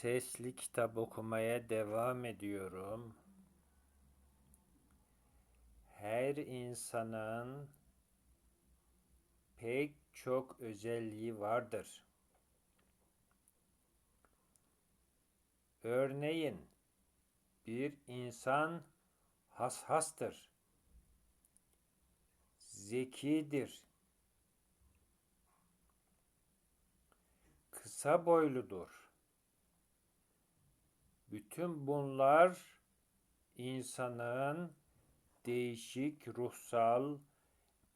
Sesli kitap okumaya devam ediyorum. Her insanın pek çok özelliği vardır. Örneğin bir insan hassastır, zekidir, kısa boyludur. Bütün bunlar insanın değişik ruhsal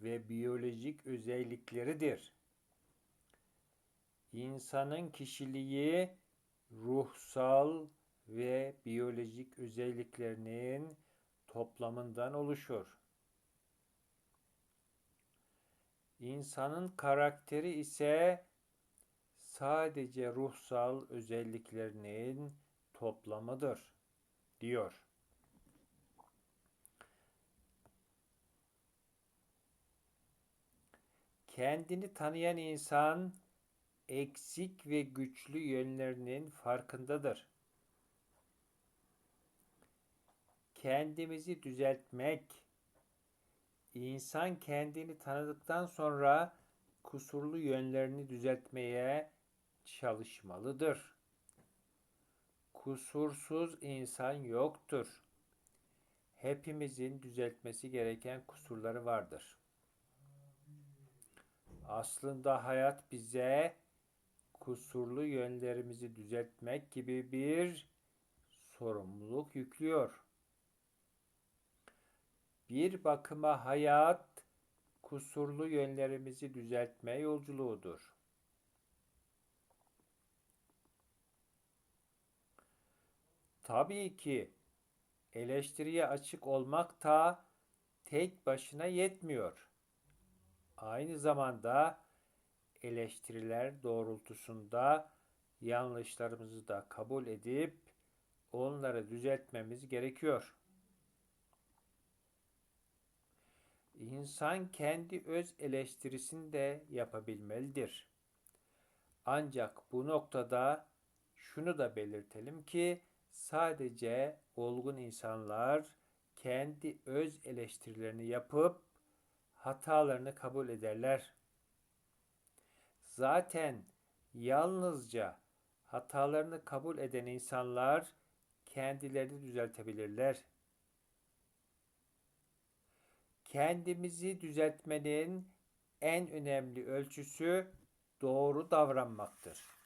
ve biyolojik özellikleridir. İnsanın kişiliği ruhsal ve biyolojik özelliklerinin toplamından oluşur. İnsanın karakteri ise sadece ruhsal özelliklerinin toplamıdır diyor. Kendini tanıyan insan eksik ve güçlü yönlerinin farkındadır. Kendimizi düzeltmek insan kendini tanıdıktan sonra kusurlu yönlerini düzeltmeye çalışmalıdır. Kusursuz insan yoktur. Hepimizin düzeltmesi gereken kusurları vardır. Aslında hayat bize kusurlu yönlerimizi düzeltmek gibi bir sorumluluk yüklüyor. Bir bakıma hayat kusurlu yönlerimizi düzeltme yolculuğudur. Tabii ki eleştiriye açık olmak da tek başına yetmiyor. Aynı zamanda eleştiriler doğrultusunda yanlışlarımızı da kabul edip onları düzeltmemiz gerekiyor. İnsan kendi öz eleştirisini de yapabilmelidir. Ancak bu noktada şunu da belirtelim ki sadece olgun insanlar kendi öz eleştirilerini yapıp hatalarını kabul ederler. Zaten yalnızca hatalarını kabul eden insanlar kendilerini düzeltebilirler. Kendimizi düzeltmenin en önemli ölçüsü doğru davranmaktır.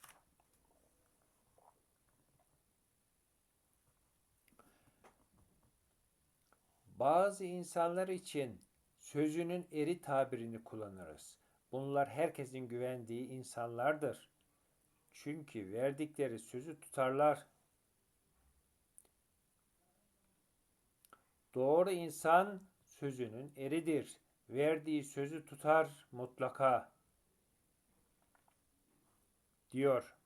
Bazı insanlar için sözünün eri tabirini kullanırız. Bunlar herkesin güvendiği insanlardır. Çünkü verdikleri sözü tutarlar. Doğru insan sözünün eridir. Verdiği sözü tutar mutlaka. Diyor.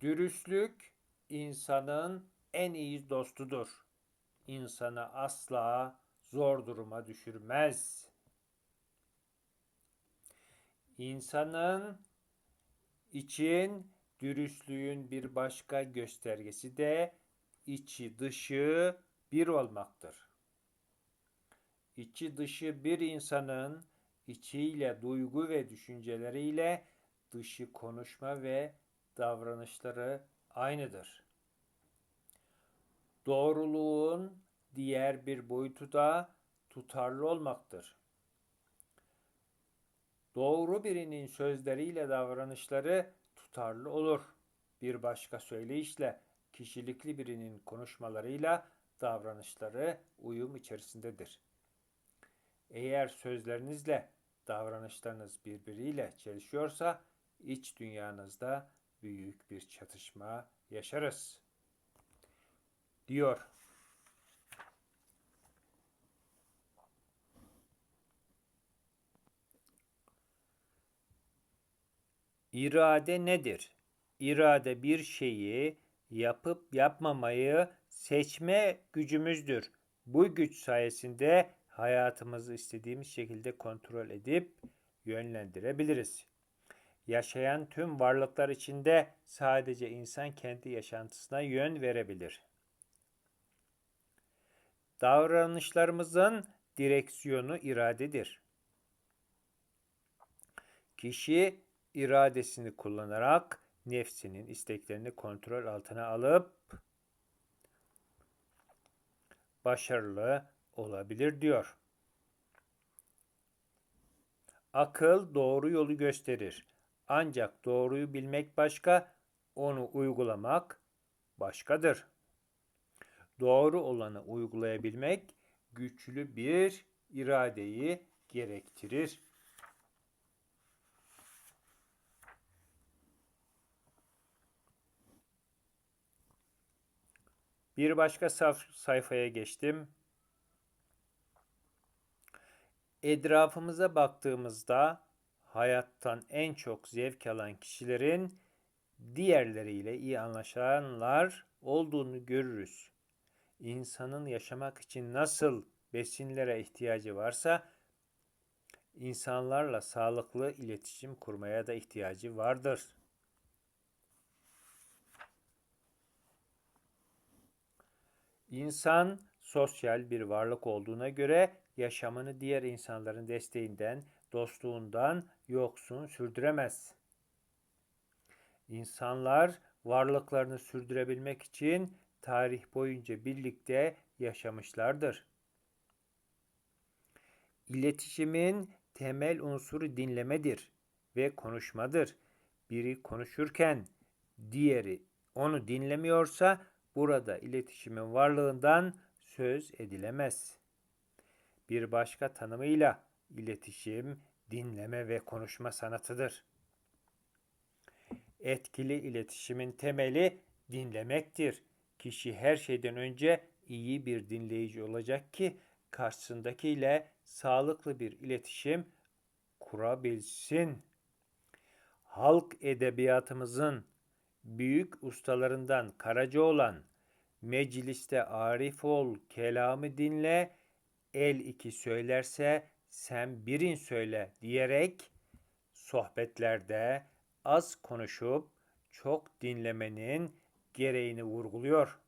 Dürüstlük insanın en iyi dostudur. İnsanı asla zor duruma düşürmez. İnsanın için dürüstlüğün bir başka göstergesi de içi dışı bir olmaktır. İçi dışı bir insanın içiyle duygu ve düşünceleriyle dışı konuşma ve davranışları aynıdır. Doğruluğun diğer bir boyutu da tutarlı olmaktır. Doğru birinin sözleriyle davranışları tutarlı olur. Bir başka söyleyişle kişilikli birinin konuşmalarıyla davranışları uyum içerisindedir. Eğer sözlerinizle davranışlarınız birbiriyle çelişiyorsa iç dünyanızda büyük bir çatışma yaşarız. Diyor. İrade nedir? İrade bir şeyi yapıp yapmamayı seçme gücümüzdür. Bu güç sayesinde hayatımızı istediğimiz şekilde kontrol edip yönlendirebiliriz. Yaşayan tüm varlıklar içinde sadece insan kendi yaşantısına yön verebilir. Davranışlarımızın direksiyonu iradedir. Kişi iradesini kullanarak nefsinin isteklerini kontrol altına alıp başarılı olabilir diyor. Akıl doğru yolu gösterir. Ancak doğruyu bilmek başka, onu uygulamak başkadır. Doğru olanı uygulayabilmek güçlü bir iradeyi gerektirir. Bir başka sayfaya geçtim. Etrafımıza baktığımızda hayattan en çok zevk alan kişilerin diğerleriyle iyi anlaşanlar olduğunu görürüz. İnsanın yaşamak için nasıl besinlere ihtiyacı varsa insanlarla sağlıklı iletişim kurmaya da ihtiyacı vardır. İnsan sosyal bir varlık olduğuna göre yaşamını diğer insanların desteğinden, dostluğundan yoksun sürdüremez. İnsanlar varlıklarını sürdürebilmek için tarih boyunca birlikte yaşamışlardır. İletişimin temel unsuru dinlemedir ve konuşmadır. Biri konuşurken diğeri onu dinlemiyorsa burada iletişimin varlığından söz edilemez. Bir başka tanımıyla iletişim, dinleme ve konuşma sanatıdır. Etkili iletişimin temeli dinlemektir. Kişi her şeyden önce iyi bir dinleyici olacak ki karşısındakiyle sağlıklı bir iletişim kurabilsin. Halk edebiyatımızın büyük ustalarından Karaca olan mecliste arif ol, kelamı dinle, el iki söylerse sen birin söyle diyerek sohbetlerde az konuşup çok dinlemenin gereğini vurguluyor.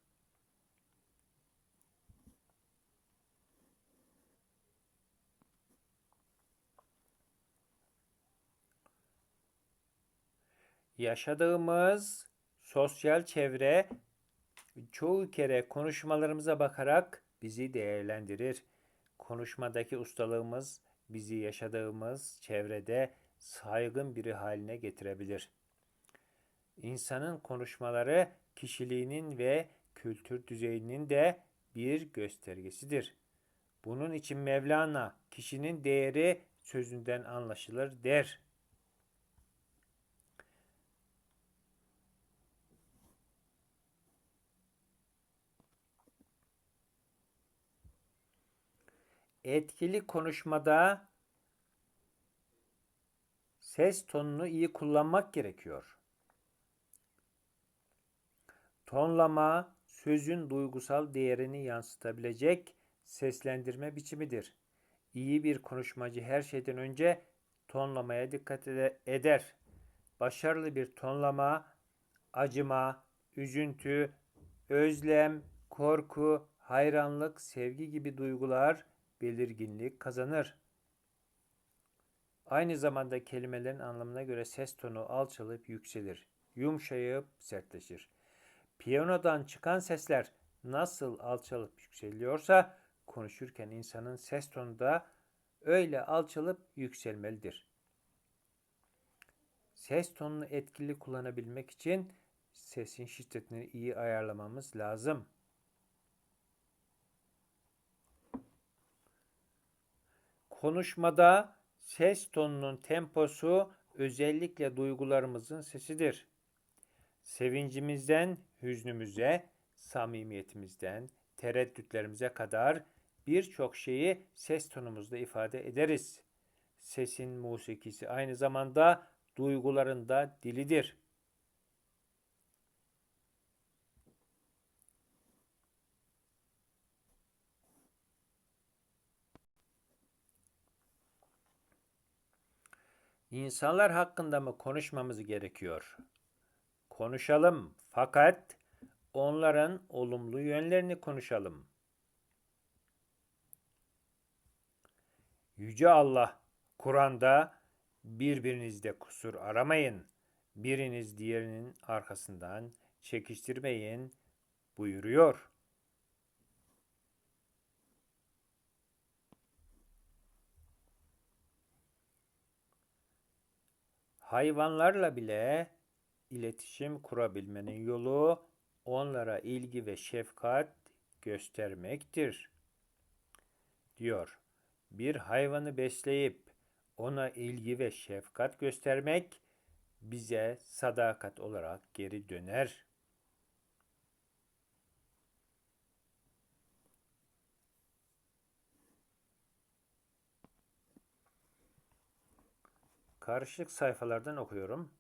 Yaşadığımız sosyal çevre çoğu kere konuşmalarımıza bakarak bizi değerlendirir. Konuşmadaki ustalığımız bizi yaşadığımız çevrede saygın biri haline getirebilir. İnsanın konuşmaları kişiliğinin ve kültür düzeyinin de bir göstergesidir. Bunun için Mevlana kişinin değeri sözünden anlaşılır der. Etkili konuşmada ses tonunu iyi kullanmak gerekiyor. Tonlama, sözün duygusal değerini yansıtabilecek seslendirme biçimidir. İyi bir konuşmacı her şeyden önce tonlamaya dikkat eder. Başarılı bir tonlama, acıma, üzüntü, özlem, korku, hayranlık, sevgi gibi duygular belirginlik kazanır. Aynı zamanda kelimelerin anlamına göre ses tonu alçalıp yükselir, yumuşayıp sertleşir. Piyanodan çıkan sesler nasıl alçalıp yükseliyorsa konuşurken insanın ses tonu da öyle alçalıp yükselmelidir. Ses tonunu etkili kullanabilmek için sesin şiddetini iyi ayarlamamız lazım. Konuşmada ses tonunun temposu özellikle duygularımızın sesidir. Sevincimizden hüznümüze, samimiyetimizden tereddütlerimize kadar birçok şeyi ses tonumuzda ifade ederiz. Sesin musikisi aynı zamanda duyguların da dilidir. İnsanlar hakkında mı konuşmamız gerekiyor? Konuşalım fakat onların olumlu yönlerini konuşalım. Yüce Allah Kur'an'da birbirinizde kusur aramayın, biriniz diğerinin arkasından çekiştirmeyin buyuruyor. Hayvanlarla bile iletişim kurabilmenin yolu onlara ilgi ve şefkat göstermektir. Diyor. Bir hayvanı besleyip ona ilgi ve şefkat göstermek bize sadakat olarak geri döner. Karışık sayfalardan okuyorum.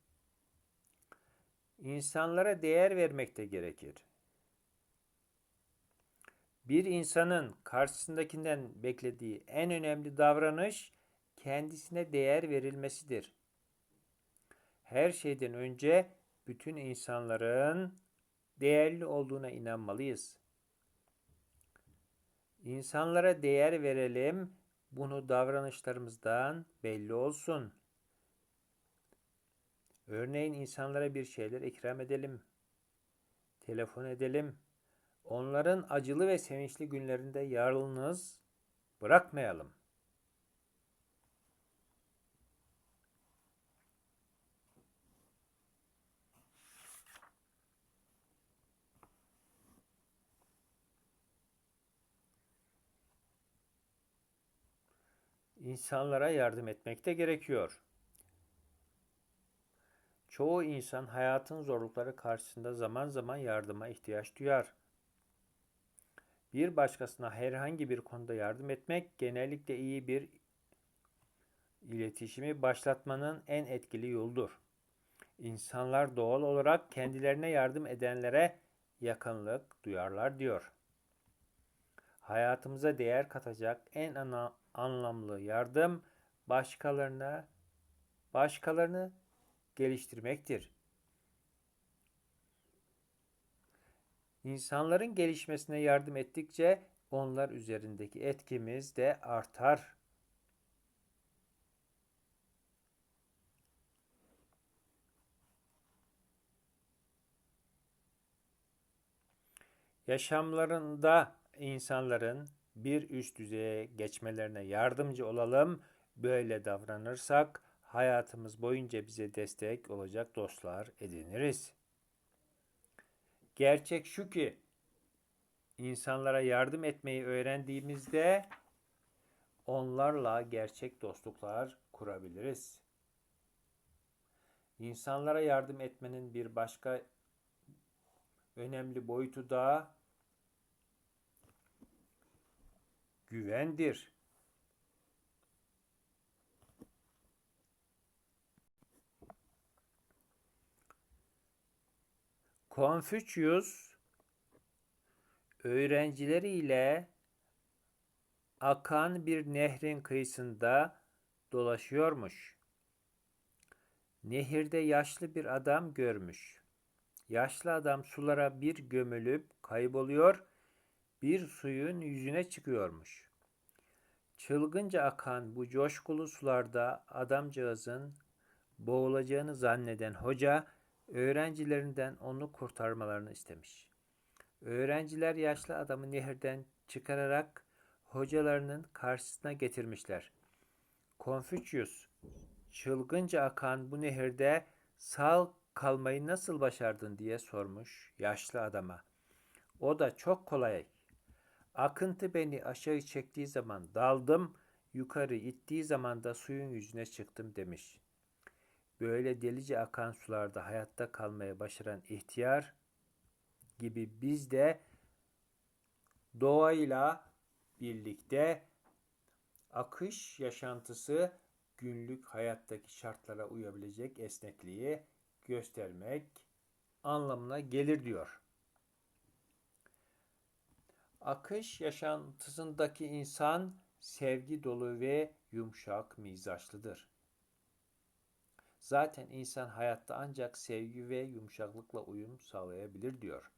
İnsanlara değer vermek de gerekir. Bir insanın karşısındakinden beklediği en önemli davranış kendisine değer verilmesidir. Her şeyden önce bütün insanların değerli olduğuna inanmalıyız. İnsanlara değer verelim, bunu davranışlarımızdan belli olsun. Örneğin insanlara bir şeyler ikram edelim. Telefon edelim. Onların acılı ve sevinçli günlerinde yalnız bırakmayalım. İnsanlara yardım etmek de gerekiyor. Çoğu insan hayatın zorlukları karşısında zaman zaman yardıma ihtiyaç duyar. Bir başkasına herhangi bir konuda yardım etmek genellikle iyi bir iletişimi başlatmanın en etkili yoludur. İnsanlar doğal olarak kendilerine yardım edenlere yakınlık duyarlar diyor. Hayatımıza değer katacak en ana, anlamlı yardım başkalarına başkalarını geliştirmektir. İnsanların gelişmesine yardım ettikçe onlar üzerindeki etkimiz de artar. Yaşamlarında insanların bir üst düzeye geçmelerine yardımcı olalım. Böyle davranırsak hayatımız boyunca bize destek olacak dostlar ediniriz. Gerçek şu ki insanlara yardım etmeyi öğrendiğimizde onlarla gerçek dostluklar kurabiliriz. İnsanlara yardım etmenin bir başka önemli boyutu da güvendir. Konfüçyüs öğrencileriyle akan bir nehrin kıyısında dolaşıyormuş. Nehirde yaşlı bir adam görmüş. Yaşlı adam sulara bir gömülüp kayboluyor, bir suyun yüzüne çıkıyormuş. Çılgınca akan bu coşkulu sularda adamcağızın boğulacağını zanneden hoca öğrencilerinden onu kurtarmalarını istemiş. Öğrenciler yaşlı adamı nehirden çıkararak hocalarının karşısına getirmişler. Konfüçyüs, çılgınca akan bu nehirde sağ kalmayı nasıl başardın diye sormuş yaşlı adama. O da çok kolay. Akıntı beni aşağı çektiği zaman daldım, yukarı ittiği zaman da suyun yüzüne çıktım demiş. Böyle delice akan sularda hayatta kalmaya başaran ihtiyar gibi biz de doğayla birlikte akış yaşantısı günlük hayattaki şartlara uyabilecek esnekliği göstermek anlamına gelir diyor. Akış yaşantısındaki insan sevgi dolu ve yumuşak mizaçlıdır. Zaten insan hayatta ancak sevgi ve yumuşaklıkla uyum sağlayabilir diyor.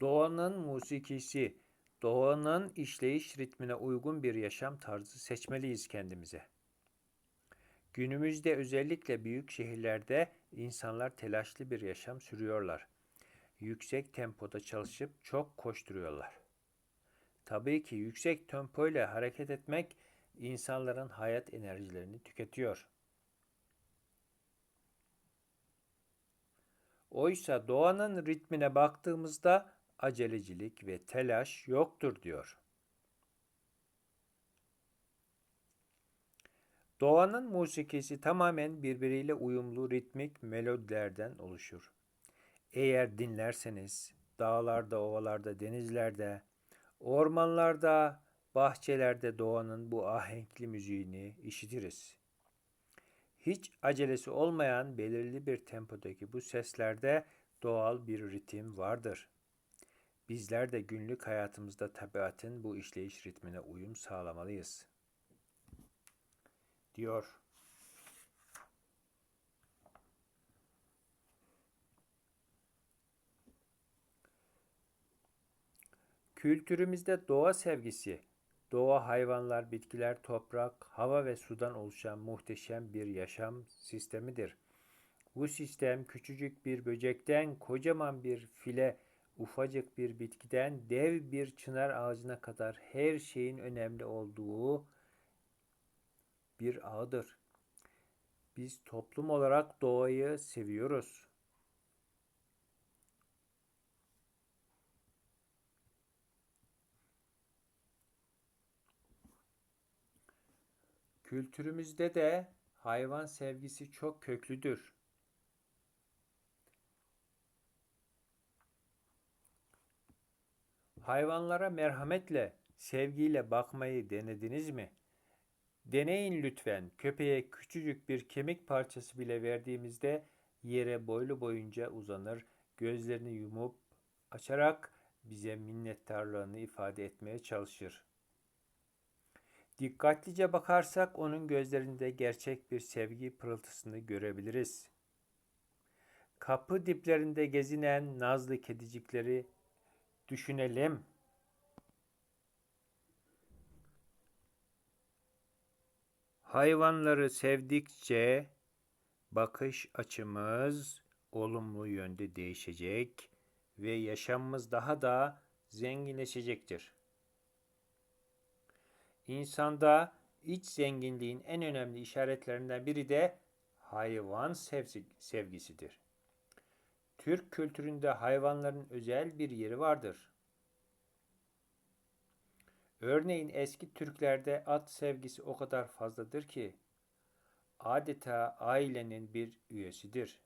Doğanın musikisi, doğanın işleyiş ritmine uygun bir yaşam tarzı seçmeliyiz kendimize. Günümüzde özellikle büyük şehirlerde insanlar telaşlı bir yaşam sürüyorlar. Yüksek tempoda çalışıp çok koşturuyorlar. Tabii ki yüksek tempoyla hareket etmek insanların hayat enerjilerini tüketiyor. Oysa doğanın ritmine baktığımızda acelecilik ve telaş yoktur diyor. Doğanın musikisi tamamen birbiriyle uyumlu ritmik melodilerden oluşur. Eğer dinlerseniz dağlarda, ovalarda, denizlerde, ormanlarda, bahçelerde doğanın bu ahenkli müziğini işitiriz. Hiç acelesi olmayan belirli bir tempodaki bu seslerde doğal bir ritim vardır. Bizler de günlük hayatımızda tabiatın bu işleyiş ritmine uyum sağlamalıyız. Diyor. Kültürümüzde doğa sevgisi, doğa hayvanlar, bitkiler, toprak, hava ve sudan oluşan muhteşem bir yaşam sistemidir. Bu sistem küçücük bir böcekten kocaman bir file, ufacık bir bitkiden dev bir çınar ağacına kadar her şeyin önemli olduğu bir ağdır. Biz toplum olarak doğayı seviyoruz. Kültürümüzde de hayvan sevgisi çok köklüdür. Hayvanlara merhametle, sevgiyle bakmayı denediniz mi? Deneyin lütfen. Köpeğe küçücük bir kemik parçası bile verdiğimizde yere boylu boyunca uzanır, gözlerini yumup açarak bize minnettarlığını ifade etmeye çalışır. Dikkatlice bakarsak onun gözlerinde gerçek bir sevgi pırıltısını görebiliriz. Kapı diplerinde gezinen nazlı kedicikleri düşünelim. Hayvanları sevdikçe bakış açımız olumlu yönde değişecek ve yaşamımız daha da zenginleşecektir. İnsanda iç zenginliğin en önemli işaretlerinden biri de hayvan sevgisidir. Türk kültüründe hayvanların özel bir yeri vardır. Örneğin eski Türklerde at sevgisi o kadar fazladır ki adeta ailenin bir üyesidir.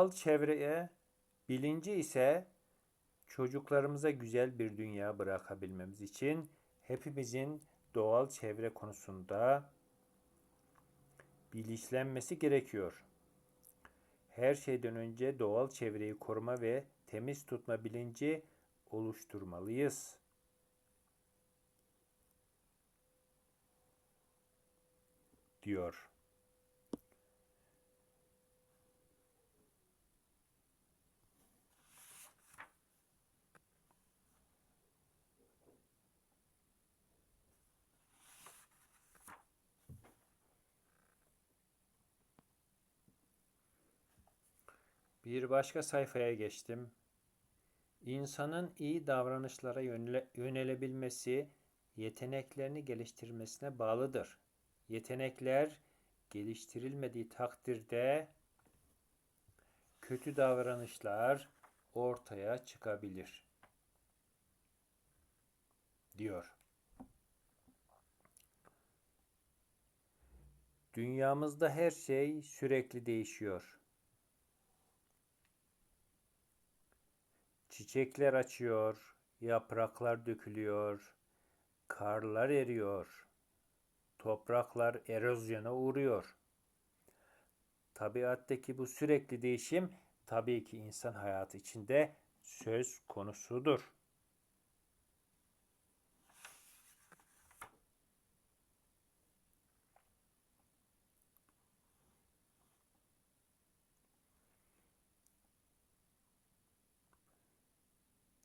Doğal çevreye bilinci ise çocuklarımıza güzel bir dünya bırakabilmemiz için hepimizin doğal çevre konusunda bilinçlenmesi gerekiyor. Her şeyden önce doğal çevreyi koruma ve temiz tutma bilinci oluşturmalıyız. diyor. Bir başka sayfaya geçtim. İnsanın iyi davranışlara yönele, yönelebilmesi yeteneklerini geliştirmesine bağlıdır. Yetenekler geliştirilmediği takdirde kötü davranışlar ortaya çıkabilir. diyor. Dünyamızda her şey sürekli değişiyor. Çiçekler açıyor, yapraklar dökülüyor, karlar eriyor, topraklar erozyona uğruyor. Tabiattaki bu sürekli değişim tabii ki insan hayatı içinde söz konusudur.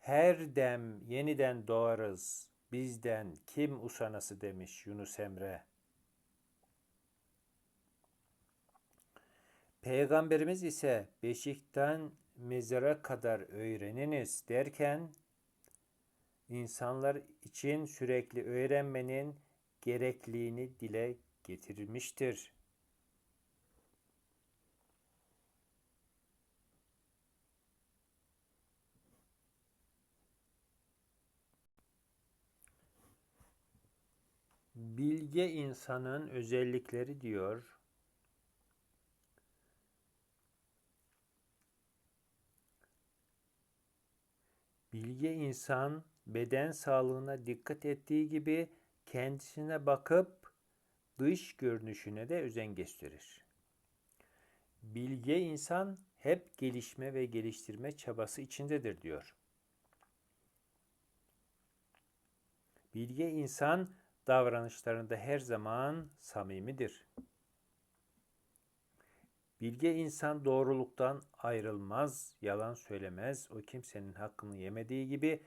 Her dem yeniden doğarız, bizden kim usanası demiş Yunus Emre. Peygamberimiz ise beşikten mezara kadar öğreniniz derken insanlar için sürekli öğrenmenin gerekliliğini dile getirmiştir. Bilge insanın özellikleri diyor. Bilge insan beden sağlığına dikkat ettiği gibi kendisine bakıp dış görünüşüne de özen gösterir. Bilge insan hep gelişme ve geliştirme çabası içindedir diyor. Bilge insan davranışlarında her zaman samimidir. Bilge insan doğruluktan ayrılmaz, yalan söylemez. O kimsenin hakkını yemediği gibi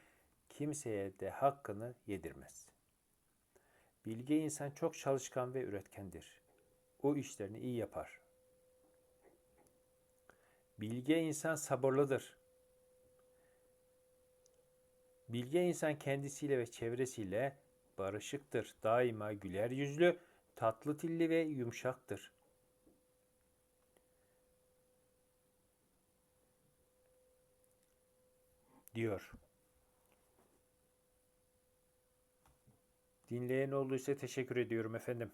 kimseye de hakkını yedirmez. Bilge insan çok çalışkan ve üretkendir. O işlerini iyi yapar. Bilge insan sabırlıdır. Bilge insan kendisiyle ve çevresiyle barışıktır. Daima güler yüzlü, tatlı dilli ve yumuşaktır. diyor. Dinleyen olduysa teşekkür ediyorum efendim.